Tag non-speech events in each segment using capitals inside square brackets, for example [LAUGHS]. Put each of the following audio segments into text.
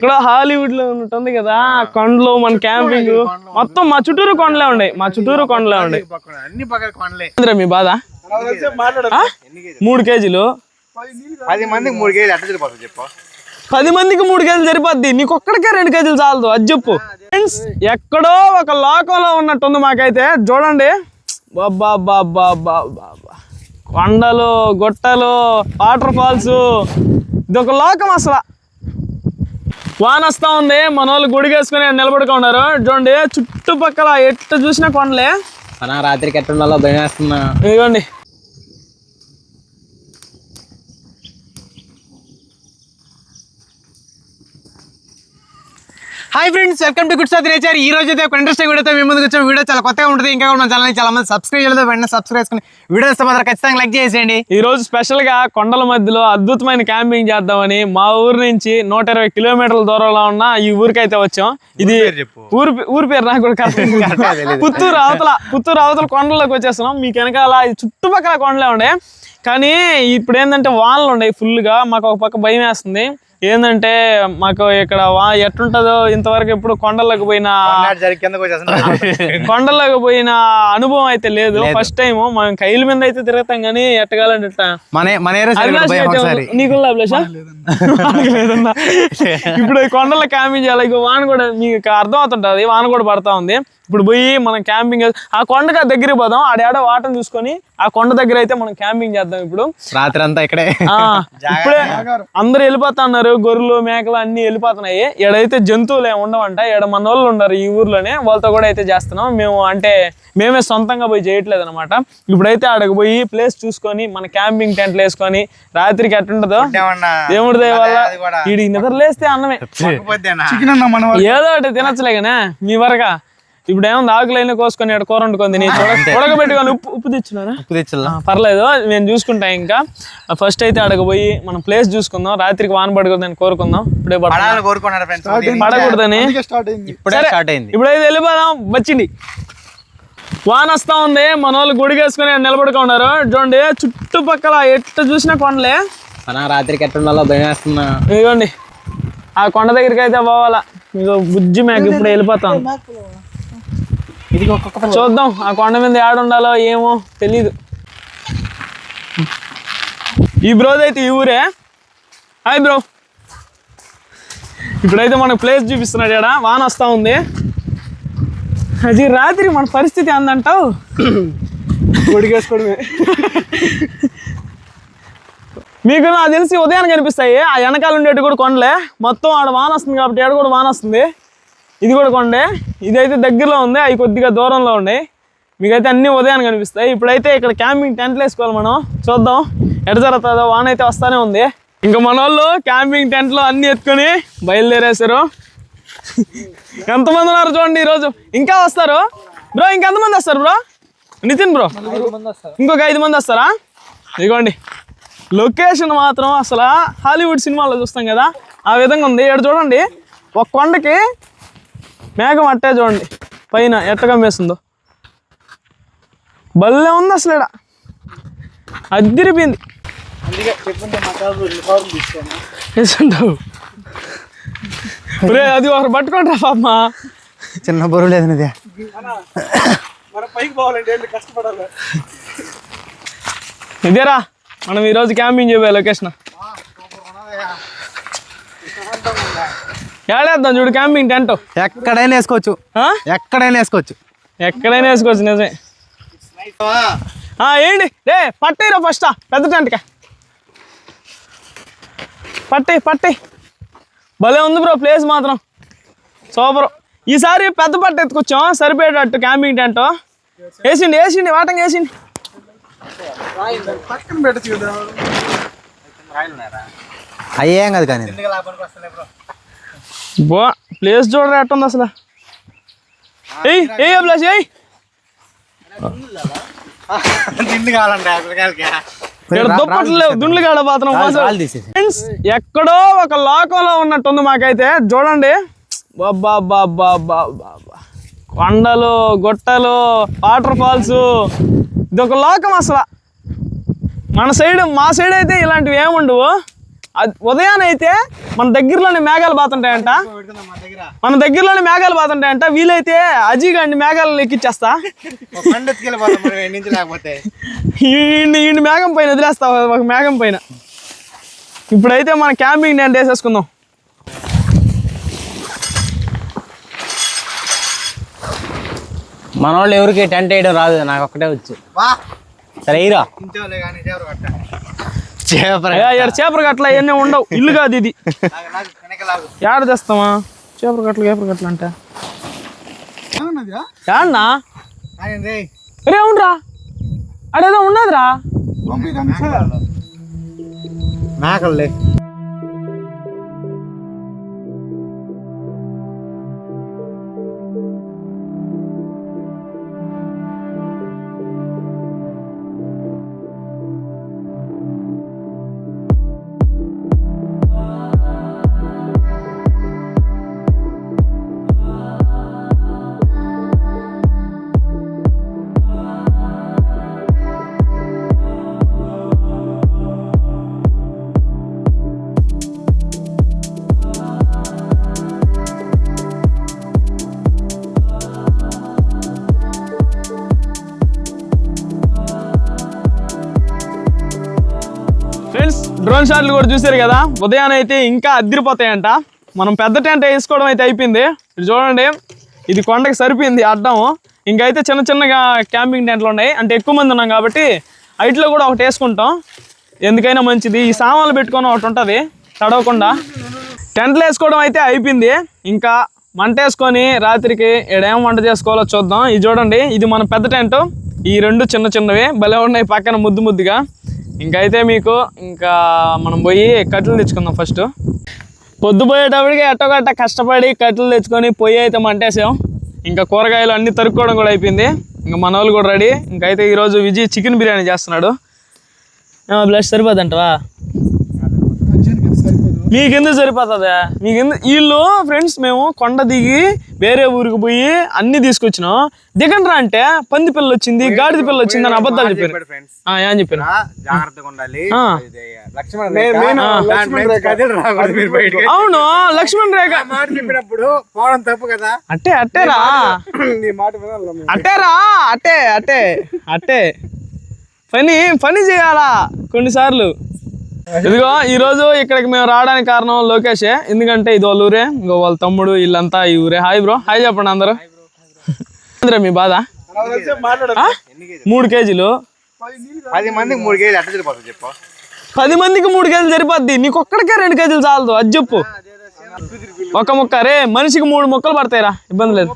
ఇక్కడ హాలీవుడ్లో ఉన్నట్టుంది కదా కొండలు మన క్యాంపింగ్ మొత్తం మా చుట్టూరు కొండలే ఉన్నాయి మా చుట్టూరు కొండలే ఉన్నాయి అన్ని పక్కన కొనలే ఏందిరా మీ బాధ? మూడు కేజీలు. పది మందికి మూడు కేజీలు ఎట్ట సరిపోతుంది చెప్పు. పది మందికి మూడు కేజీలు సరిపోద్ది. నీకు ఒక్కడికే రెండు కేజీలు చాలదు అది చెప్పు. ఫ్రెండ్స్ ఎక్కడో ఒక లోకంలో ఉన్నట్టుంది మాకైతే. చూడండి. బాబా బాబా బాబా కొండలు గుట్టలు వాటర్ ఫాల్స్ ఇది ఒక లోకం అసలు. వాన వస్తా ఉంది. మన వాళ్ళు గుడిగేసుకుని నిలబడుకో ఉన్నారు. చూడండి చుట్టుపక్కల ఎట్టు చూసినా కొండలే. మన రాత్రికి ఎట్ట ఉండాలో భయం వేస్తున్నా ఇదిగోండి. Hi friends welcome to good sir nature ఈ రోజు అయితే ఒక ఇంట్రెస్టింగ్ వీడియోతో మీ ముందుకు వచ్చాం. వీడియో చాలా కొత్తగా ఉంటుంది. ఇంకా కూడా మన ఛానల్ చాలా మంది సబ్స్క్రైబ్ చేయలేదు. వెంటనే సబ్స్క్రైబ్ చేసుకుని వీడియో ఇస్తే మాత్రం ఖచ్చితంగా లైక్ చేసేయండి. ఈ రోజు స్పెషల్గా కొండల మధ్యలో అద్భుతమైన క్యాంపింగ్ చేద్దామని మా ఊరు నుంచి నూట ఇరవై కిలోమీటర్ల దూరంలో ఉన్న ఈ ఊరికైతే వచ్చాం. ఇది. ఊరి పే- ఊరి పేరు నాకు కూడా [LAUGHS] పుత్తూరు అవతల పుత్తూరు అవతల కొండల్లోకి వచ్చేస్తున్నాం. మీకు వెనకాల చుట్టుపక్కల కొండలే ఉండే. కానీ ఇప్పుడు ఏంటంటే వానలు ఉన్నాయి ఫుల్గా మాకు ఒక పక్క భయం వేస్తుంది. ఏంటంటే మాకు ఇక్కడ వా ఎట్లుంటుందో ఇంతవరకు ఎప్పుడు కొండలకు పోయిన [LAUGHS] కొండలకు పోయిన అనుభవం అయితే లేదు. ఫస్ట్ టైం మనం కైల మీద అయితే తిరుగుతాం కానీ ఎట్టగాలంటే నీకు. ఇప్పుడు ఈ కొండల క్యాంపింగ్ చేయాలి ఇక వాన కూడా మీకు అర్థం అవుతుంటది వాన కూడా పడతా ఉంది. ఇప్పుడు పోయి మనం క్యాంపింగ్ ఆ కొండకి దగ్గరికి పోదాం ఆడాడ వాటం చూసుకొని ఆ కొండ దగ్గర అయితే మనం క్యాంపింగ్ చేద్దాం ఇప్పుడు. రాత్రి అంతా ఇక్కడే. ఆ [LAUGHS] ఇప్పుడే అందరు వెళ్ళిపోతా ఉన్నారు. గొర్రెలు మేకలు అన్ని వెళ్ళిపోతున్నాయి. ఎడైతే జంతువులు ఏమి ఉండవంట. ఎడ మన వాళ్ళు ఉన్నారు ఈ ఊర్లోనే. వాళ్ళతో కూడా అయితే చేస్తున్నాం. మేము అంటే మేమే సొంతంగా పోయి చేయట్లేదు అనమాట ఇప్పుడైతే ఆడకు పోయి ప్లేస్ చూసుకొని మన క్యాంపింగ్ టెంట్లు వేసుకొని రాత్రికి ఎట్టుంటుందో దేవుడి దయ వల్ల అది కూడా. వీడికి నిద్ర లేస్తే అన్నమే? ఏదో ఒకటి తినచ్చులేగానే మీ వరగా. ఇప్పుడు ఏముంది ఆకులైనా కోసుకొని ఇక్కడ కూర వండుకొని తిని ఉడకబెట్టుకొని ఉప్పు ఉప్పు తెచ్చున్నారా? ఉప్పు తెచ్చిల్లా ఆ, పర్లేదు నేను చూసుకుంటా ఇంకా. ఫస్ట్ అయితే అడగ పోయి మనం ప్లేస్ చూసుకుందాం. రాత్రికి వాన పడకూడదని కోరుకుందాం. ఇప్పుడే పడకూడదని. ఇప్పుడే స్టార్ట్ అయింది. ఇప్పుడైతే వెళ్ళిపోదాం. వచ్చింది. వాన వస్తా ఉంది. మన వాళ్ళు గుడిగేసుకుని నిలబడుకో ఉన్నారు. చూడండి చుట్టుపక్కల ఎట్టు చూసినా కొండలే. మన రాత్రికి ఎట్ట ఉండాలో భయం వేస్తున్నా ఇదిగోండి. ఆ కొండ దగ్గరికి అయితే పోవాలా. ఇగో బుజ్జి మేక ఇప్పుడు వెళ్ళిపోతాం చూద్దాం ఆ కొండ మీద ఏడ ఉండాలో ఏమో తెలీదు. ఈ బ్రోది అయితే ఈ ఊరే? Hi bro. ఇప్పుడైతే మనకు ప్లేస్ చూపిస్తున్నాడు ఇక్కడ వాన వస్తూ ఉంది. అది రాత్రి మన పరిస్థితి అందంటావు కొడిగేసుకోవడమే మీకు నాకు తెలిసి ఉదయాన్ని కనిపిస్తాయి ఆ వెనకాల ఉండేటి కూడా కొండలే. మొత్తం ఆడ వాన వస్తుంది కాబట్టి ఆడ కూడా వాన వస్తుంది. ఇది కూడా కొండే. ఇదైతే దగ్గరలో ఉంది అవి కొద్దిగా దూరంలో ఉన్నాయి మీకైతే అన్ని ఉదయాన్ని కనిపిస్తాయి. ఇప్పుడైతే ఇక్కడ క్యాంపింగ్ టెంట్లు వేసుకోవాలి మనం. చూద్దాం. ఎట జరుగుతుందో వాన అయితే వస్తానే ఉంది. ఇంకా మన వాళ్ళు క్యాంపింగ్ టెంట్లో అన్ని ఎత్తుకొని బయలుదేరేశారు. ఎంతమంది ఉన్నారు చూడండి ఈరోజు? ఇంకా వస్తారు? బ్రో ఇంకెంతమంది వస్తారు బ్రో? నితిన్ బ్రో ఇంకొక ఐదు మంది వస్తారా? ఇదిగోండి. లొకేషన్ మాత్రం అసలు హాలీవుడ్ సినిమాలో చూస్తాం కదా ఆ విధంగా ఉంది. ఇక్కడ చూడండి. ఒక కొండకి మేఘం అట్టే చూడండి. పైన ఎట్ట కమ్మేస్తుందో. భలే ఉంది అసలు ఇక్కడ తీసుకోను వేసుంటావు ఒరేయ్, అది ఒకరు పట్టుకుంటారా పాప చిన్న బరువు లేదు ఇదే ఇదేరా మనం ఈరోజు క్యాంపింగ్ చేయబోయే లొకేషన్. ఏడేద్దాం చూడు క్యాంపింగ్ టెంట్. ఎక్కడైనా వేసుకోవచ్చు. ఎక్కడైనా వేసుకోవచ్చు. ఎక్కడైనా వేసుకోవచ్చు నిజమే. ఆ, ఏంటి? రే పట్టేరా ఫస్ట్ పెద్ద టెంట్కా పట్టే పట్టే. భలే ఉంది బ్రో ప్లేస్ మాత్రం. సూపర్. ఈసారి పెద్ద పట్ట ఎత్తుకొచ్చాం. సరిపోయేటట్టు క్యాంపింగ్ టెంట్. వేసిండి వేసిండి వాటంగా వేసిండి. అయ్యేం కాదు కానీ. బో ప్లేస్ చూడరా ఎట్టుంది అసలు? ఏయ్ ఏయ్ అభిలాష్ ఏయ్! దుండ్లు కాడ పాత్రం రాళ్ళు తీసేసి ఫ్రెండ్స్ ఎక్కడో ఒక లోకంలో ఉన్నట్టుంది మాకైతే. చూడండి. బాబా బాబా బాబా కొండలు గుట్టలు వాటర్ ఫాల్స్. ఇది ఒక లోకం అసలు. మన సైడ్ మా సైడ్ అయితే ఇలాంటివి ఏముండవు. అయితే మన దగ్గరలోనే మేఘాలు బాతుంటాయంట. మన దగ్గరలోనే మేఘాలు బాతుంటాయంట. వీలైతే అజీగాండి మేఘాలు ఎక్కిచ్చేస్తా. ఒక పండు ఎత్తుకెళ్ళిపోతాం మరి ఈడ నుంచి లేకపోతే. ఈ మేఘం పైన వదిలేస్తా ఒక మేఘం పైన. ఇప్పుడైతే మన క్యాంపింగ్ టెంట్ వేసేసుకుందాం. మన వాళ్ళు ఎవరికి టెంట్ వేయడం రాదు నాకు ఒక్కటే వచ్చు. సరే ఇరా చేపర. గట్ల అవన్నీ ఉండవు. ఇల్లు కాదు ఇది. ఏడ తెస్తామా? చేపల గట్ల చేపల గట్ల అంటే. ఏడన్నా కానీ రే అరే అవునరా అడేదో ఉన్నదిరా. మేకలే. డ్రోన్ కూడా చూసారు కదా ఉదయాన్నే అయితే ఇంకా అద్దరిపోతాయంట. మనం పెద్ద టెంట్ వేసుకోవడం అయితే అయిపోయింది. ఇది చూడండి ఇది కొండకి సరిపోయింది అడ్డం ఇంకైతే చిన్న చిన్నగా క్యాంపింగ్ టెంట్లు ఉన్నాయి. అంటే ఎక్కువ మంది ఉన్నాం కాబట్టి హైట్లో కూడా ఒకటి వేసుకుంటాం. ఎందుకైనా మంచిది. ఈ సామాన్లు పెట్టుకొని ఒకటి ఉంటుంది తడవకుండా. టెంట్లు వేసుకోవడం అయితే అయిపోయింది. ఇంకా మంట వేసుకొని రాత్రికి ఏడేం వంట చేసుకోవాలో చూద్దాం. ఇది చూడండి ఇది మన పెద్ద టెంట్. ఈ రెండు చిన్న చిన్నవి. భలే ఉన్నాయి పక్కన ముద్దు ముద్దుగా. ఇంకైతే మీకు ఇంకా మనం పోయి కట్టెలు తెచ్చుకుందాం ఫస్ట్ పొద్దుపోయేటప్పటికి ఎట్టగట్ట కష్టపడి కట్టెలు తెచ్చుకొని పొయ్యి అయితే మంటేసాం. ఇంకా కూరగాయలు అన్నీ తరుక్కోవడం కూడా అయిపోయింది. ఇంకా మన వాళ్ళు కూడా రెడీ. ఇంకైతే ఈరోజు విజయ్ చికెన్ బిర్యానీ చేస్తున్నాడు. బ్లడ్ సరిపోదంటవా మీకెందుకు సరిపోతుందా? మీకెందుకు వీళ్ళు ఫ్రెండ్స్ మేము కొండ దిగి వేరే ఊరికి పోయి అన్ని తీసుకొచ్చినాం. దిగండ్రా అంటే పంది పిల్ల వచ్చింది గాడిద పిల్ల వచ్చింది అని అబద్ధాలు చెప్పారు. ఫ్రెండ్స్ ఆ, ఏం బయటికి? అవును లక్ష్మణ్ రేఖ. చెప్పినప్పుడు పోవడం తప్పు కదా? అట్టే అట్టేరా నీ మాట వినాలి అట్టేరా అట్టే అట్టే అట్టే పని పని చేయాలా? కొన్నిసార్లు. ఇదిగో ఈ రోజు ఇక్కడికి మేము రావడానికి కారణం లోకేషే. ఎందుకంటే ఇది వాళ్ళ ఊరే. ఇంకో వాళ్ళ తమ్ముడు వీళ్ళంతా ఈ ఊరే. హాయ్ బ్రో హాయ్ చెప్పండి అందరూ. అందరూ మీ బాధ? మూడు కేజీలు. పది మందికి మూడు కేజీలు ఎట్ట సరిపోతుంది చెప్పు. పది మందికి మూడు కేజీలు సరిపోద్ది. నీకు ఒక్కడికే రెండు కేజీలు చాలదు. అది చెప్పు. ఒక ముక్క. రే మనిషికి మూడు ముక్కలు పడతాయిరా. ఇబ్బంది లేదు.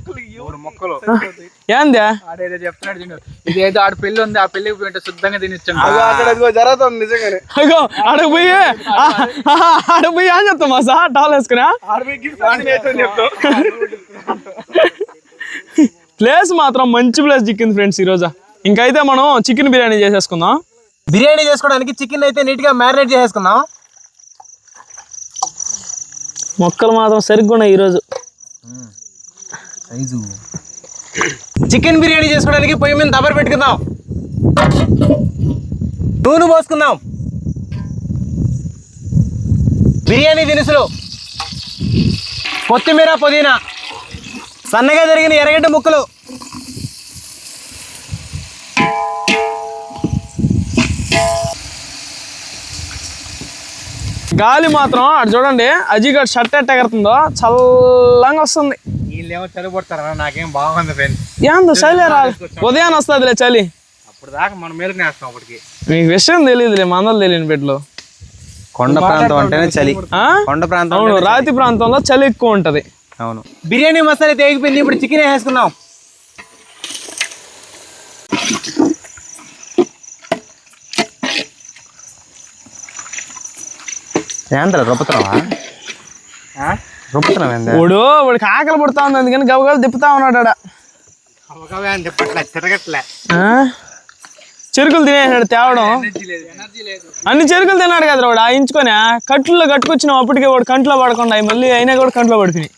ఏందే? ఆడేదో చెప్తున్నాడు తిను. ఇది ఏదో ఆడ పెళ్ళి ఉంది ఆ పెళ్ళికి పోయింటే శుద్ధంగా తినిచ్చాను జరుగుతుంది నిజంగానే. అగో ఆడకు పోయి ఆడ పోయి ఏం చెప్తామా సార్? టాల్ వేసుకున్నా? ప్లేస్ మాత్రం మంచి ప్లేస్ చిక్కింది ఫ్రెండ్స్ ఈరోజు. ఇంకైతే మనం చికెన్ బిర్యానీ చేసేసుకుందాం. బిర్యానీ చేసుకోవడానికి చికెన్ అయితే నీట్గా మ్యారినేట్ చేసేసుకుందాం. మొక్కలు మాత్రం సరిగ్గా ఉన్నాయి ఈరోజు. చికెన్ బిర్యానీ చేసుకోవడానికి పొయ్యి మీద దబర్ పెట్టుకుందాం. నూనె పోసుకుందాం. బిర్యానీ దినుసులు. కొత్తిమీర పుదీనా. సన్నగా జరిగిన ఎర్రగడ్డ ముక్కలు. గాలి మాత్రం అటు చూడండి అజీగడ్ షర్ట్ ఎట్ట ఎగరుతుందో చల్లంగా వస్తుంది. వీళ్ళేమో చలిపడతారా నాకేం బాగుంది ఫ్రెండ్స్ ఏందో చలి రా. ఉదయాన్ని వస్తుందిలే చలి. అప్పుడు దాకా మనం మేలుకు నేస్తాం అప్పటికి. మీకు విషయం తెలియదులే మందలు తెలియని పెట్లు కొండ ప్రాంతం అంటేనే చలి ఆ? కొండ ప్రాంతం అవును రాతి ప్రాంతంలో చలి ఎక్కువ ఉంటది. అవును. బిర్యానీ మసాలా తేగిపోయింది ఇప్పుడు చికెన్ వేసుకుందాం. ఏంద్ర ఏంది వాడు వాడికి ఆకలి పడుతా ఉంది అందుకని గబగబా తిప్పుతా ఉన్నాడు ఆడ. తిరగట్లే? చెరుకులు తినేసాడు తేవడం. అన్ని చెరుకులు తిన్నాడు కదా వాడు ఆ ఇంచుకొని కట్లో కట్టుకొచ్చినాం అప్పటికే వాడు కంట్లో పడకుండా మళ్ళీ అయినా కూడా కంట్లో పడుతున్నాయి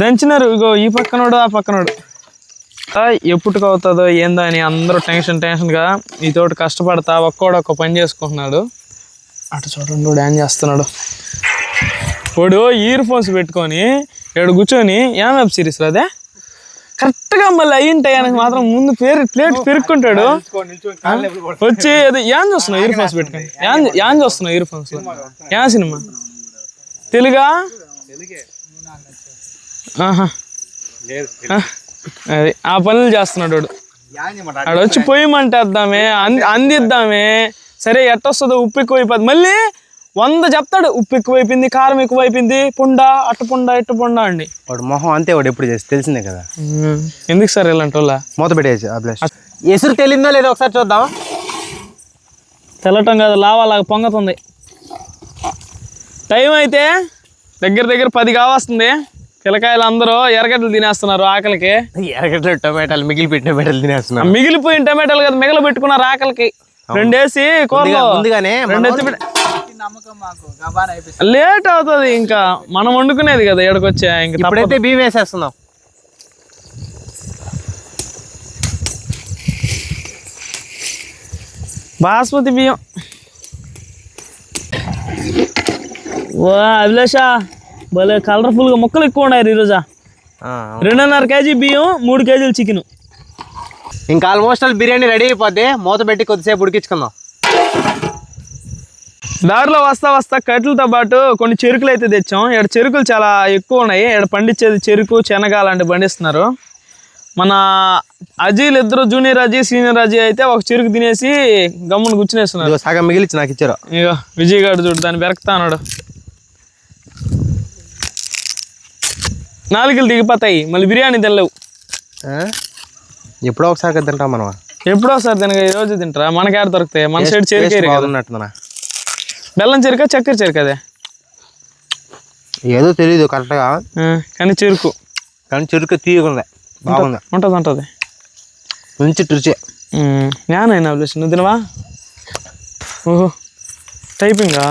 దంచినారు ఇగో ఈ పక్కనోడు ఆ పక్కనోడు. ఎప్పుడుకి అవుతుందో ఏందో అని అందరూ టెన్షన్ టెన్షన్గా తోటి కష్టపడతా ఒక్కోడు ఒక్క పని చేసుకుంటున్నాడు. అటు చూడండి వాడు ఏం చేస్తున్నాడు. వాడు ఇయర్ ఫోన్స్ పెట్టుకొని ఇక్కడ కూర్చొని ఏం వెబ్ సిరీస్ అదే? కరెక్ట్గా మళ్ళీ అయిన టయానికి మాత్రం ముందు పేరు ప్లేట్ పెరుక్కుంటాడు. వచ్చి అది ఏం చూస్తున్నావు ఇయర్ ఫోన్స్ పెట్టుకొని? ఏం ఏం చూస్తున్నావు ఇయర్ ఫోన్స్ ఏం సినిమా? తెలుగా? అది ఆ పనులు చేస్తున్నాడు వాడు. ఆడ వచ్చి పొయ్యమంటేద్దామే అంది అందిద్దామే. సరే ఎట్టొస్తుందో ఉప్పు ఎక్కువైపోద్ది. మళ్ళీ వంద చెప్తాడు ఉప్పు ఎక్కువైపోయింది కారం ఎక్కువైపోయింది పుండ అట్ట పుండ ఇట్ట పుండ అండి. వాడు మొహం అంతే వాడు ఎప్పుడు చేసి తెలిసిందే కదా. ఎందుకు సార్ ఇలాంటి వాళ్ళ? మూత పెట్టేసి ఆ ప్లేస్ ఎసురు తెలిందో లేదో ఒకసారి చూద్దాం తెల్లటం కాదు లావాలాగా పొంగతుంది. టైం అయితే దగ్గర దగ్గర పది కావస్తుంది. పిల్లకాయలు అందరూ ఎర్రగడ్డలు తినేస్తున్నారు ఆకలికి. ఎరగట్ల టొమాటాలు మిగిలి పెట్టిన టొమాటాలు ఆ తినేస్తున్నాం మిగిలిపోయిన టమాటాలు కదా మిగల పెట్టుకున్నారు ఆకలికి. రెండేసి ముందుగానే లేట్ అవుతుంది ఇంకా. మనం వండుకునేది కదా ఎక్కడికొచ్చా ఇంకా. ఇప్పుడైతే బియ్యం వేసేస్తున్నాం. బాస్మతి బియ్యం. ఓ అభిలాష భలే కలర్ఫుల్గా మొక్కలు ఎక్కువ ఉన్నాయి ఈరోజు. ఆ, రెండున్నర కేజీ బియ్యం మూడు కేజీలు చికెన్. ఇంకా ఆల్మోస్ట్ ఆల్ బిర్యానీ రెడీ అయిపోద్ది. మూత పెట్టి కొద్దిసేపు ఉడికించుకుందాం. దారిలో వస్తా వస్తా కట్టెలతో పాటు కొన్ని చెరుకులు అయితే తెచ్చాం. ఇక్కడ చెరుకులు చాలా ఎక్కువ ఉన్నాయి. ఇక్కడ పండించేది చెరుకు శనగ అలాంటివి పండిస్తున్నారు. మన అజీలు ఇద్దరు జూనియర్ అజీ సీనియర్ అజీ అయితే ఒక చెరుకు తినేసి గమ్మున కూర్చునేస్తున్నారు. ఇదిగో సగం మిగిలిచ్చి నాకు ఇచ్చారు. ఇగో విజయ్ గారు చూడు దాన్ని బెరకుతా అన్నాడు నాలుగులు దిగిపోతాయి. మళ్ళీ బిర్యానీ తినలేవు ఆ? ఎప్పుడో ఒకసారి తింటాం మనం ఎప్పుడో ఒకసారి తినక ఈ రోజు తింటారా? మనకే దొరుకుతాయి. మన సైడ్ చెరికేరు బెల్లం చెరుక చక్కెర చెరుక అదే? ఏదో తెలియదు కరెక్ట్గా కానీ చెరుకు. కానీ చెరుకు తీయకుండా. బాగుంది. ఉంటుంది ఉంటుంది. మంచి రుచి నేనైనా అభిలేష్ నువ్వు తినవా? ఓహో టైపింగా?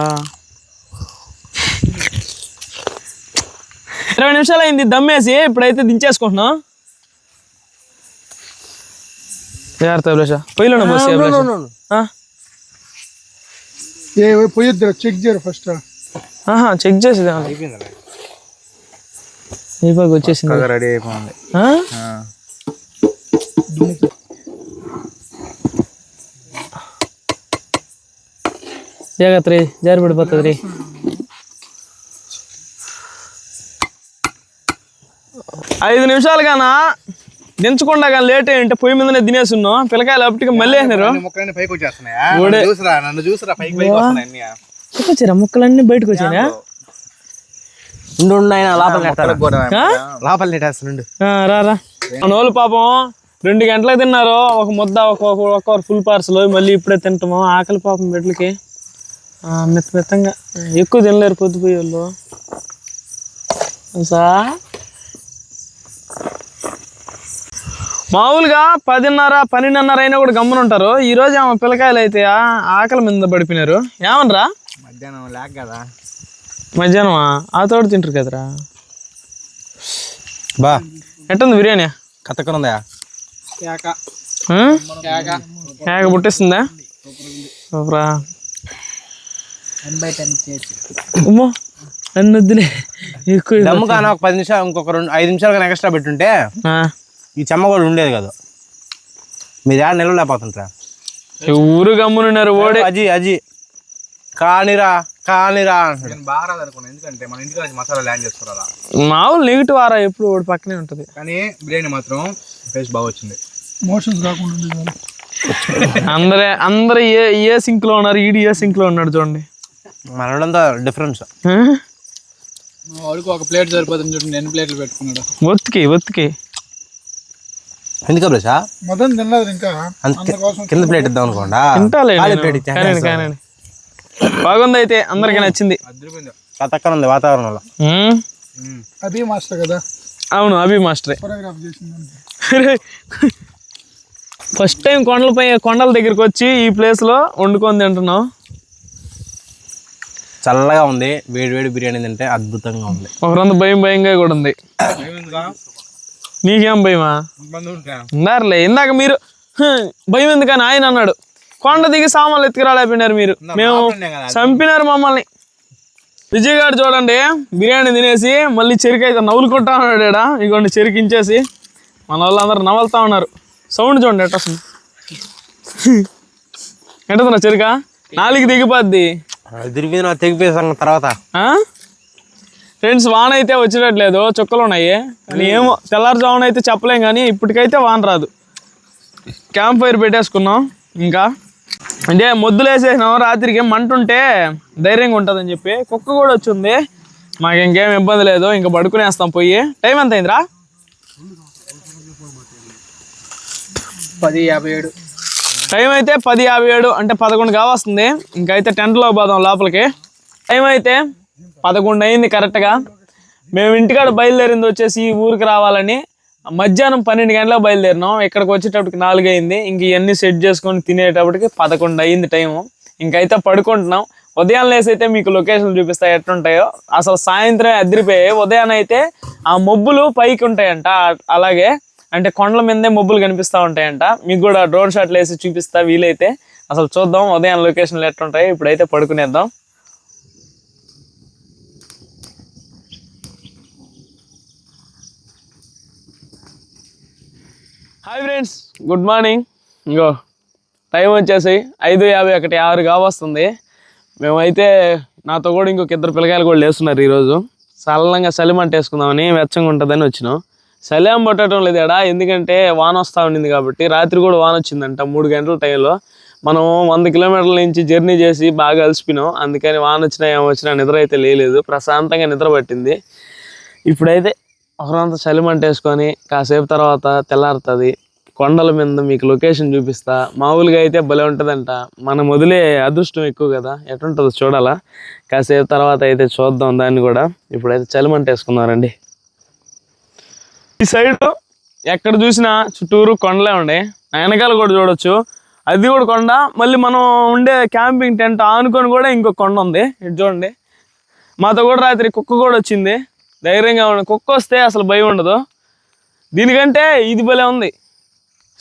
ఇరవై నిమిషాలు అయింది దమ్మేసి ఇప్పుడైతే దించేసుకుంటున్నాం. అభిలాష? ఏ చెక్ చేయరు ఫస్ట్ ఆహా చెక్ చేసేది అయిపోయి వచ్చేసింది. రెడీ అయిపోయింది. ఆ? జాగ్రత్త రీ జారి పడిపోతుంది రీ. ఐదు నిమిషాలు గానా దించకుండా కానీ లేట్ అయ్యింటే పొయ్యి మీదనే తినేస్తున్నాం పిల్లకాయలు అప్పటికి మళ్ళీ వేసినారు మొక్కలన్నీ పైకి వచ్చేస్తున్నాయా? నన్ను చూసిరా నన్ను చూసిరా పైకి పైకి వస్తున్నాయి అన్ని. వచ్చారా ముక్కలన్నీ బయటకు ఆయన లోపల నెట్టారు కూడా లోపల నెట్టేస్తుండు రా రా. మన వాళ్ళు పాపం రెండు గంటలకు తిన్నారు. ఒక ముద్ద ఒక ఒక ఫుల్ పార్సల్ మళ్ళీ ఇప్పుడే తింటాము ఆకలి పాపం బిడ్డలకి. మెత్త మెత్తంగా ఎక్కువ తినలేరు పొద్దుపోయే వాళ్ళు సా మామూలుగా పదిన్నర పన్నెండున్నర అయినా కూడా గమ్మున ఉంటారు. ఈ రోజు ఆమె పిల్లకాయలు అయితే ఆ- ఆకలి మీద పడిపోయినారు. ఏమనరా? మధ్యాహ్నం లేక కదా. మధ్యాహ్నం ఆ తోడు తింటారు కదరా. బా. ఎట్టుంది బిర్యానీ? కథకనుందా కేక. పుట్టిస్తుందా? సూపరా. అమ్మో నన్ను వద్దులే. ఎక్కువ దమ్ము కానీ ఒక పది నిమిషాలు ఇంకొక రెండు ఐదు నిమిషాలు కానీ ఎక్స్ట్రా పెట్టుంటే ఆ, ఈ చెమ్మ కూడా ఉండేది కదా. మీరు యాడ నిలవలేకపోతుంటారా? ఊరు గమ్మునున్నారు ఓడే? అజీ అజీ. కానిరా కానిరా నేను బాగా రాదనుకున్నాను ఎందుకంటే మన ఇంటికి వచ్చి మసాలా ల్యాండ్ చేసుకోవాలా మామూలు నెగిటివ్ ఆరా ఎప్పుడు ఓడి పక్కనే ఉంటుంది. కానీ బిర్యానీ మాత్రం టేస్ట్ బాగా వచ్చింది. మోషన్స్ కాకుండా అందరే అందరు ఏ ఏ సింక్లో ఉన్నారు? ఈడు ఏ సింక్లో ఉన్నాడు చూడండి. మనోడంతా డిఫరెన్స్? వాడికి ఒక ప్లేట్ సరిపోతుంది చూడండి ఎన్ని ప్లేట్లు పెట్టుకున్నాడు. ఒత్తికి ఒత్తికి. ఎందుకు బ్రషా మొత్తం తినలేదు ఇంకా. కింద ప్లేట్ ఇద్దాం అనుకోండా? తింటాలే. బాగుంది అయితే అందరికి నచ్చింది. కథక్కన ఉంది వాతావరణంలో. అభి మాస్టర్ కదా? అవును అభి మాస్టరే. ఫస్ట్ టైం కొండలపై కొండల దగ్గరికి వచ్చి ఈ ప్లేస్లో వండుకొని తింటున్నాం చల్లగా ఉంది. వేడి వేడి బిర్యానీ తింటే అద్భుతంగా ఉంది. ఒక రెండు భయం భయంగా కూడా ఉంది. నీకేం భయమా? ఉన్నారులే ఇందాక మీరు "హ్, భయం ఎందుకని ఆయన అన్నాడు. కొండ దిగి సామాన్లు ఎత్తుకురాలేపోయినారు మీరు. మేము చంపినారు మమ్మల్ని. విజయ్ గారు చూడండి బిర్యానీ తినేసి మళ్ళీ చెరుకు అయితే నవ్వులుకుంటా ఉన్నాడు ఈడ. ఇగోండి చెరుకించేసి మన వాళ్ళందరూ నవ్వులుతా ఉన్నారు. సౌండ్ చూడండి ఎట్ట వస్తుంది. ఎట్టుతున్నా చెరుక? నాలుగు దిగిపోద్ది. తెగిపోయేసాను తర్వాత. ఫ్రెండ్స్ వాన అయితే వచ్చేటట్లేదు చుక్కలు ఉన్నాయి. కానీ ఏమో తెల్లారుజామున అయితే చెప్పలేం కానీ ఇప్పటికైతే వాన రాదు. క్యాంప్ ఫైర్ పెట్టేసుకున్నాం ఇంకా. అంటే మొద్దులు వేసేసినాం. రాత్రికి మంట ఉంటే ధైర్యంగా ఉంటుందని చెప్పి కుక్క కూడా వచ్చింది. మాకు ఇంకేం ఇబ్బంది లేదు. ఇంకా పడుకునేస్తాం పోయి. టైం ఎంత అయిందిరా? పది యాభై ఏడు. టైం అయితే పది యాభై ఏడు అంటే పదకొండు కావస్తుంది. ఇంకైతే టెంట్లో పోదాం లోపలికి. టైం అయితే పదకొండు అయింది కరెక్ట్గా. మేము ఇంటికాడ బయలుదేరింది వచ్చేసి ఈ ఊరికి రావాలని. మధ్యాహ్నం పన్నెండు గంటలకు బయలుదేరినాం. ఇక్కడికి వచ్చేటప్పటికి నాలుగు అయింది. ఇంక ఇవన్నీ సెట్ చేసుకొని తినేటప్పటికి పదకొండు అయింది టైము. ఇంకైతే పడుకుంటున్నాం. ఉదయం లేసైతే అయితే మీకు లొకేషన్ చూపిస్తా ఎట్లుంటాయో. అసలు సాయంత్రం అదిరిపోయాయి. ఉదయాన్నే అయితే ఆ మబ్బులు పైకి ఉంటాయంట. అలాగే అంటే కొండల మీదే మబ్బులు కనిపిస్తూ ఉంటాయంట. మీకు కూడా డ్రోన్ షాట్లు వేసి చూపిస్తా వీలైతే. అసలు చూద్దాం. ఉదయం లొకేషన్లు ఎట్లుంటాయి. ఇప్పుడైతే పడుకునేద్దాం. హాయ్ ఫ్రెండ్స్ గుడ్ మార్నింగ్ ఇంకో టైం వచ్చేసి ఐదు యాభై ఒకటి ఆరు కావస్తుంది మేమైతే నాతో కూడా ఇంకొక ఇద్దరు పిల్లకాయలు కూడా లేస్తున్నారు ఈరోజు. సల్లంగా సలిమంట వేసుకుందామని వెచ్చంగా ఉంటుందని వచ్చినాం. చలి ఏం పట్టడం లేదు ఎడా ఎందుకంటే వాన వస్తూ ఉండింది కాబట్టి రాత్రి కూడా వాన వచ్చిందంట మూడు గంటల టైంలో మనం వంద కిలోమీటర్ల నుంచి జర్నీ చేసి బాగా అలసిపోయినాం. అందుకని వాన వచ్చినా ఏమొచ్చినా వచ్చినా నిద్ర అయితే లేదు ప్రశాంతంగా నిద్ర పట్టింది. ఇప్పుడైతే ఒకరంతా చలిమంట వేసుకొని కాసేపు తర్వాత తెల్లారుతుంది. కొండల మీద మీకు లొకేషన్ చూపిస్తా. మామూలుగా అయితే భలే ఉంటుందంట. మనం వదిలే అదృష్టం ఎక్కువ కదా. ఎటుంటుందో చూడాలా? కాసేపు తర్వాత అయితే చూద్దాం దాన్ని కూడా. ఇప్పుడైతే చలిమంట వేసుకున్నారండి. ఈ సైడ్ ఎక్కడ చూసినా చుట్టూరు కొండలే ఉండే ఆ వెనకాల కూడా చూడొచ్చు. అది కూడా కొండ. మళ్ళీ మనం ఉండే క్యాంపింగ్ టెంట్ ఆనుకొని కూడా ఇంకో కొండ ఉంది. ఇటు చూడండి. మాతో కూడా రాత్రి కుక్క కూడా వచ్చింది. ధైర్యంగా ఉండండి కుక్క వస్తే అసలు భయం ఉండదు. దీనికంటే ఇది భలే ఉంది.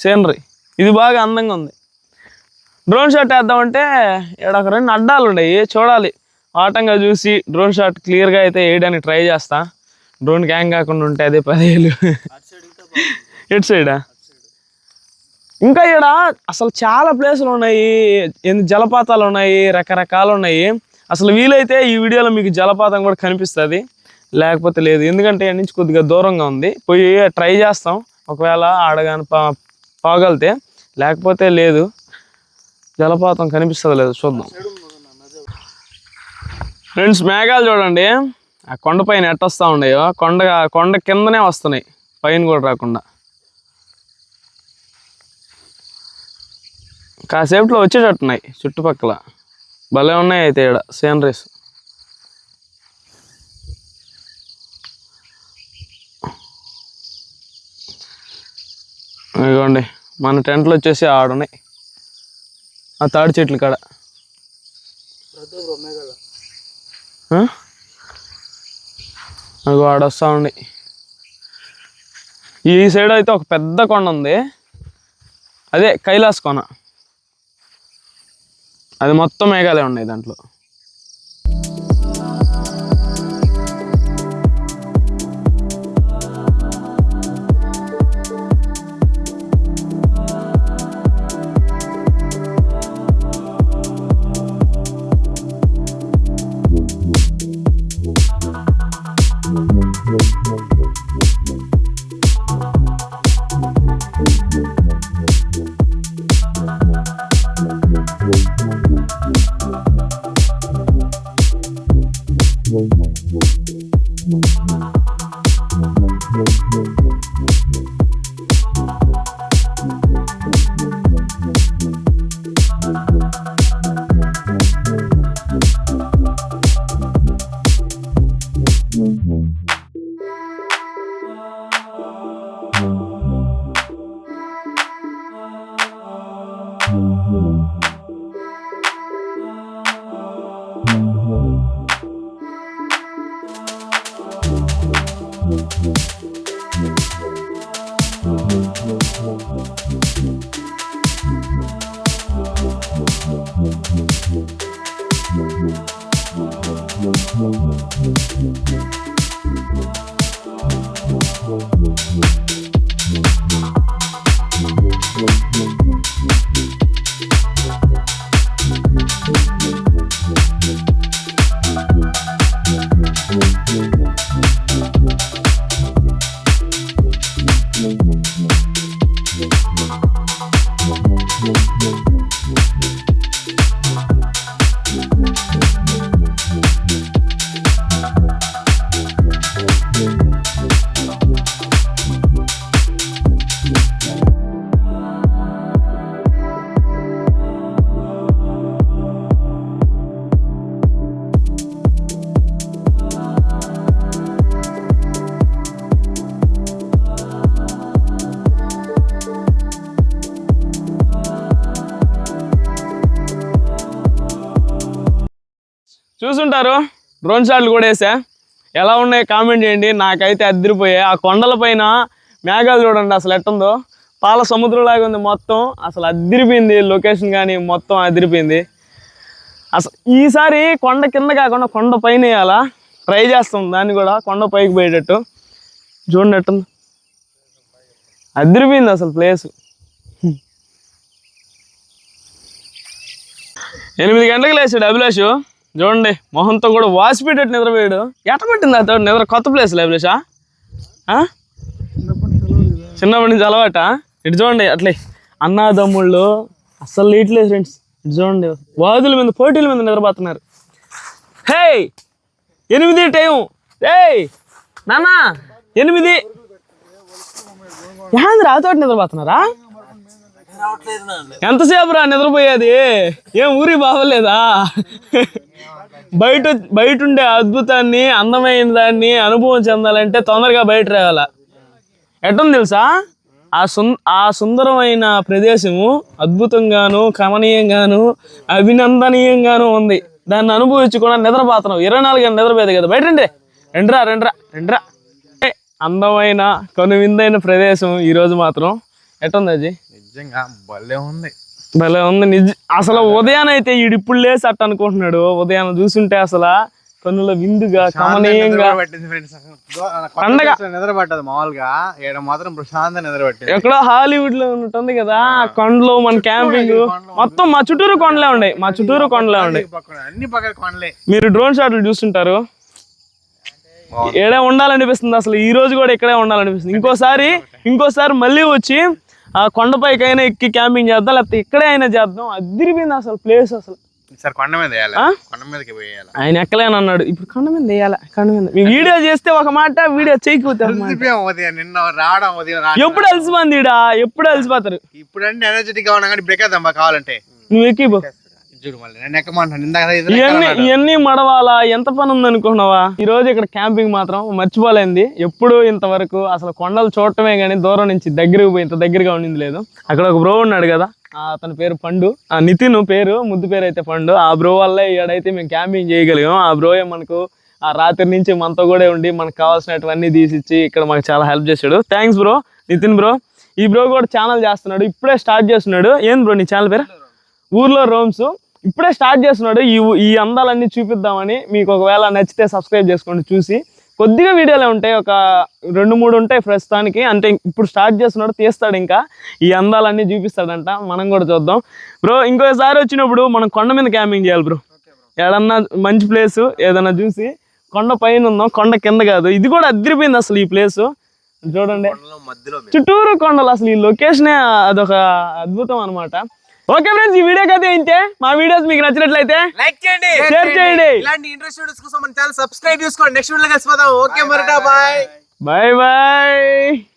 సీనరీ. ఇది బాగా అందంగా ఉంది. డ్రోన్ షాట్ వేద్దామంటే ఇక్కడ ఒక రెండు అడ్డాలు ఉన్నాయి. చూడాలి. ఆటంగా చూసి డ్రోన్ షాట్ క్లియర్గా అయితే వేయడానికి ట్రై చేస్తా. డ్రోన్ గ్యాంగ్ కాకుండా ఉంటే అదే పదివేలు ఎటు సైడా? ఇంకా ఇక్కడ అసలు చాలా ప్లేసులు ఉన్నాయి. జలపాతాలు ఉన్నాయి. రకరకాలు ఉన్నాయి. అసలు వీలైతే ఈ వీడియోలో మీకు జలపాతం కూడా కనిపిస్తుంది. లేకపోతే లేదు. ఎందుకంటే ఇక్కడ నుంచి కొద్దిగా దూరంగా ఉంది. పోయి ట్రై చేస్తాం. ఒకవేళ ఆడగాని పా పోగలితే. లేకపోతే లేదు. జలపాతం కనిపిస్తుంది లేదు చూద్దాం. ఫ్రెండ్స్ మేఘాలు చూడండి. ఆ కొండ పైన ఎట్టొస్తూ ఉన్నాయో కొండ కొండ కిందనే వస్తున్నాయి. పైన కూడా రాకుండా. కాసేపులో వచ్చేటట్టున్నాయి. చుట్టుపక్కల. భలే ఉన్నాయి అయితే ఇక్కడ సీనరీస్. ఇదిగోండి మన టెంట్లు వచ్చేసి ఆడున్నాయి. ఆ తాడి చెట్లు కాడ. నాకు అగో ఆడొస్తా ఉండి ఈ సైడ్ అయితే ఒక పెద్ద కొండ ఉంది. అదే కైలాస్ కొన అది మొత్తం మేఘాలే ఉన్నాయి దాంట్లో. డ్రోన్ షాట్లు కూడా వేసా. ఎలా ఉన్నాయి కామెంట్ చేయండి. నాకైతే అద్దరిపోయాయి ఆ కొండల పైన మేఘాలు చూడండి అసలు ఎట్టుందో. పాల సముద్రంలాగా ఉంది మొత్తం. అసలు అదిరిపోయింది లొకేషన్ కానీ మొత్తం అదిరిపోయింది అసలు ఈసారి కొండ కింద కాకుండా కొండ పైన వేయాలా? ట్రై చేస్తాం దాన్ని కూడా. కొండ పైకి పోయేటట్టు. చూడండి ఎట్టుంది. అదిరిపోయింది అసలు ప్లేస్. ఎనిమిది గంటలకు లేచాడు అభిలాష్. చూడండి మొహంతో కూడా వాసిపెట్టేట్టు నిద్రపోయాడు. ఎట పట్టింది అతడు నిద్ర కొత్త ప్లేస్ అభిలాషా? ఆ? చిన్నప్పటి నుంచి అలవాట? ఇటు చూడండి అట్లే. అన్నాదమ్ముళ్ళు అస్సలు లేట్లేదు ఫ్రెండ్స్ ఇటు చూడండి వాదుల మీద పోటీల మీద నిద్రపోతున్నారు. హే ఎనిమిది టైం. ఏయ్! నాన్న! ఎనిమిది. ఏంది రాతోటి నిద్రపోతున్నారా? ఎంతసేపు రా నిద్రపోయేది? ఏం ఊరి బాగోలేదా? బయట బయట ఉండే అద్భుతాన్ని అందమైన దాన్ని అనుభవం చెందాలంటే తొందరగా బయట రావాల. ఎట్టుంది తెలుసా? ఆ సుం ఆ సుందరమైన ప్రదేశము అద్భుతంగాను కమనీయంగాను అభినందనీయంగాను ఉంది. దాన్ని అనుభవించకుండా నిద్రపోతున్నావు. ఇరవై నాలుగు గంటలు నిద్రపోయేది కదా? బయట రండి. రెండ్రా రెండ్రా రెండ్రా. అందమైన కనువిందైన ప్రదేశం ఈరోజు మాత్రం. ఎట్టుంది అజీ నిజంగా భలే ఉంది. భలే ఉంది. నిజ అసలు ఉదయాన అయితే ఈడు ఇప్పుడు లేసి అట్ట అనుకుంటున్నాడు. ఉదయాన చూసుంటే అసలు కన్నుల విందుగా కమనీయంగా పండగ. మామూలుగా. ఈడ మాత్రం ఎక్కడో హాలీవుడ్లో ఉన్నట్టుంది కదా. కొండలు మన క్యాంపింగ్ మొత్తం మా చుట్టూరు కొండలే ఉన్నాయి. మా చుట్టూరు కొండలే ఉన్నాయి. అన్ని పక్కన కొనలే మీరు డ్రోన్ షాట్లు చూస్తుంటారు? ఏడే ఉండాలనిపిస్తుంది అసలు? ఈ రోజు కూడా ఇక్కడే ఉండాలనిపిస్తుంది. ఇంకోసారి ఇంకోసారి మళ్ళీ వచ్చి ఆ కొండపైకైనా ఎక్కి క్యాంపింగ్ చేద్దాం లేకపోతే ఇక్కడే అయినా చేద్దాం. అదిరిపోయింది అసలు ప్లేస్ అసలు. సార్ కొండ మీద వేయాలి? కొండ మీదకి పోయేయాలి ఆయన ఎక్కలేని అన్నాడు. ఇప్పుడు కొండ మీద వేయాలి? కొండ మీద. మీ వీడియో చేస్తే ఒక మాట వీడియో చేయకపోతే నిన్న రావడం ఎప్పుడు అలసిపోయింది ఎప్పుడు అలసిపోతారు? ఇప్పుడు అంటే ఎనర్జెటిక్గా ఉన్నా కానీ బ్రేక్ కావాలంటే. నువ్వు ఎక్కిపో. చూడు మళ్ళీ. ఎక్కమంటాను ఇవన్నీ ఇవన్నీ మడవాలా? ఎంత పని ఉంది అనుకున్నావా ఈ రోజు ఇక్కడ క్యాంపింగ్ మాత్రం మర్చిపోలేంది. ఎప్పుడు ఇంతవరకు అసలు కొండలు చూడటమే కానీ దూరం నుంచి దగ్గరకు పోయి ఇంత దగ్గరగా ఉండింది లేదు. అక్కడ ఒక బ్రో ఉన్నాడు కదా అతని పేరు పండు. ఆ నితిన్ పేరు ముద్దు పేరు అయితే పండు. ఆ బ్రో వల్లే ఈడైతే మేము క్యాంపింగ్ చేయగలిగాం. ఆ బ్రోయే మనకు ఆ రాత్రి నుంచి మనతో కూడా ఉండి మనకు కావాల్సినటువన్నీ తీసిచ్చి ఇక్కడ మాకు చాలా హెల్ప్ చేశాడు. Thanks bro Nitin bro. ఈ బ్రో కూడా ఛానల్ చేస్తున్నాడు. ఇప్పుడే స్టార్ట్ చేస్తున్నాడు. ఏంది బ్రో నీ ఛానల్ పేరు? ఊర్లో రోమ్స్. ఇప్పుడే స్టార్ట్ చేస్తున్నాడు. ఈ ఈ అందాలన్నీ చూపిద్దామని మీకు ఒకవేళ నచ్చితే సబ్స్క్రైబ్ చేసుకోండి చూసి. కొద్దిగా వీడియోలే ఉంటాయి. ఒక రెండు మూడు ఉంటాయి ప్రస్తుతానికి. అంటే ఇప్పుడు స్టార్ట్ చేస్తున్నాడు తీస్తాడు ఇంకా. ఈ అందాలన్నీ చూపిస్తాడంట. మనం కూడా చూద్దాం. బ్రో ఇంకోసారి వచ్చినప్పుడు మనం కొండ మీద క్యాంపింగ్ చేయాలి బ్రో. ఏడన్నా మంచి ప్లేస్ ఏదన్నా చూసి. కొండ పైన ఉందాం. కొండ కింద కాదు. ఇది కూడా అదిరిపోయింది అసలు ఈ ప్లేస్. చూడండి. చుట్టూరు కొండలు. అసలు ఈ లొకేషనే అదొక అద్భుతం అన్నమాట. ఓకే ఫ్రెండ్స్ ఈ వీడియోకి అయితే ఇంతే. మా వీడియోస్ మీకు నచ్చినట్లయితే లైక్ చేయండి. షేర్ చేయండి. ఇలాంటి ఇంట్రెస్ట్ వీడియోస్ కోసం మన ఛానల్ సబ్స్క్రైబ్ చేసుకోండి. నెక్స్ట్ వీడియోలో కలిసిపోదాం. ఓకే మరిటా బాయ్ బాయ్ బాయ్